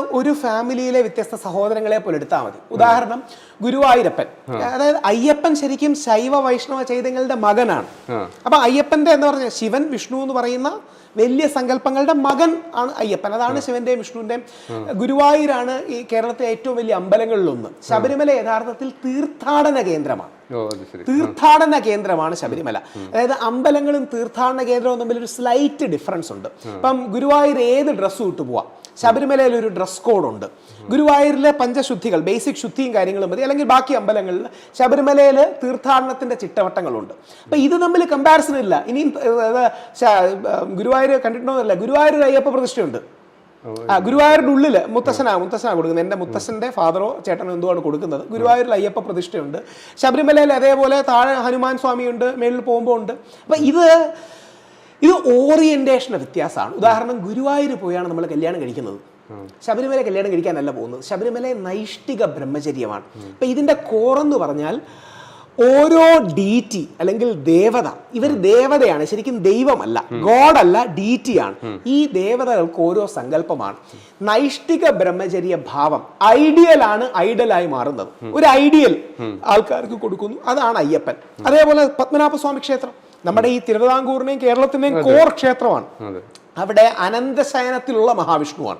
ഒരു ഫാമിലിയിലെ വ്യത്യസ്ത സഹോദരങ്ങളെ പോലെ എടുത്താൽ മതി. ഉദാഹരണം ഗുരുവായൂരപ്പൻ. അതായത് അയ്യപ്പൻ ശരിക്കും ശൈവ വൈഷ്ണവ ചൈതന്യങ്ങളുടെ മകനാണ്. അപ്പൊ അയ്യപ്പന്റെ എന്ന് പറഞ്ഞ ശിവൻ വിഷ്ണു എന്ന് പറയുന്ന വലിയ സങ്കല്പങ്ങളുടെ മകൻ ആണ് അയ്യപ്പൻ. അതാണ് ശിവന്റെയും വിഷ്ണുവിന്റെയും ഗുരുവായൂരാണ് ഈ കേരളത്തിലെ ഏറ്റവും വലിയ അമ്പലങ്ങളിലൊന്ന്. ശബരിമല യഥാർത്ഥത്തിൽ തീർത്ഥാടന കേന്ദ്രമാണ്. തീർത്ഥാടന കേന്ദ്രമാണ് ശബരിമല. അതായത് അമ്പലങ്ങളും തീർത്ഥാടന കേന്ദ്രവും തമ്മിൽ ഒരു സ്ലൈറ്റ് ഡിഫറൻസ് ഉണ്ട്. ഇപ്പം ഗുരുവായൂർ ഏത് ഡ്രസ്സും ഇട്ട് പോവാം? ശബരിമലയിൽ ഒരു ഡ്രസ് കോഡ് ഉണ്ട്. ഗുരുവായൂരിലെ പഞ്ചശുദ്ധികൾ ബേസിക് ശുദ്ധിയും കാര്യങ്ങളും മതി. അല്ലെങ്കിൽ ബാക്കി അമ്പലങ്ങളിൽ ശബരിമലയിൽ തീർത്ഥാടനത്തിന്റെ ചിട്ടവട്ടങ്ങളുണ്ട്. അപ്പൊ ഇത് തമ്മിൽ കമ്പാരിസൺ ഇല്ല. ശ- ഗുരുവായൂർ കണ്ടിട്ടുണ്ടോന്നല്ല ഗുരുവായൂർ അയ്യപ്പ പ്രതിഷ്ഠയുണ്ട്. ആ ഗുരുവായൂരിന്റെ ഉള്ളിൽ മുത്തശ്ശനാ മുത്തശ്ശനാ കൊടുക്കുന്നത്. എന്റെ മുത്തശ്ശന്റെ ഫാദറോ ചേട്ടനോ എന്തോ ആണ് കൊടുക്കുന്നത്. ഗുരുവായൂരിൽ അയ്യപ്പ പ്രതിഷ്ഠയുണ്ട്. ശബരിമലയിൽ അതേപോലെ താഴെ ഹനുമാൻ സ്വാമിയുണ്ട് മേളിൽ പോകുമ്പോൾ ഉണ്ട്. അപ്പൊ ഇത് ഇത് ഓറിയന്റേഷന്റെ വ്യത്യാസമാണ്. ഉദാഹരണം ഗുരുവായൂർ പോയാണ് നമ്മൾ കല്യാണം കഴിക്കുന്നത്. ശബരിമല കല്യാണം കഴിക്കാനല്ല പോകുന്നത്. ശബരിമല നൈഷ്ഠിക ബ്രഹ്മചര്യമാണ്. അപ്പൊ ഇതിന്റെ കോറെന്ന് പറഞ്ഞാൽ ഓരോ ഡീറ്റി അല്ലെങ്കിൽ ദേവത ഇവർ ദേവതയാണ്. ശരിക്കും ദൈവമല്ല ഗോഡല്ല ഡീറ്റിയാണ് ഈ ദേവതകൾക്ക് ഓരോ സങ്കല്പമാണ്. നൈഷ്ഠിക ബ്രഹ്മചര്യ ഭാവം ഐഡിയൽ ആണ് ഐഡലായി മാറുന്നത്. ഒരു ഐഡിയൽ ആൾക്കാർക്ക് കൊടുക്കുന്നു. അതാണ് അയ്യപ്പൻ. അതേപോലെ പത്മനാഭസ്വാമി ക്ഷേത്രം. നമ്മുടെ ഈ തിരുവിതാംകൂറിനെയും കേരളത്തിന്റെയും കോർ ക്ഷേത്രമാണ്. അവിടെ അനന്തശയനത്തിലുള്ള മഹാവിഷ്ണുവാണ്.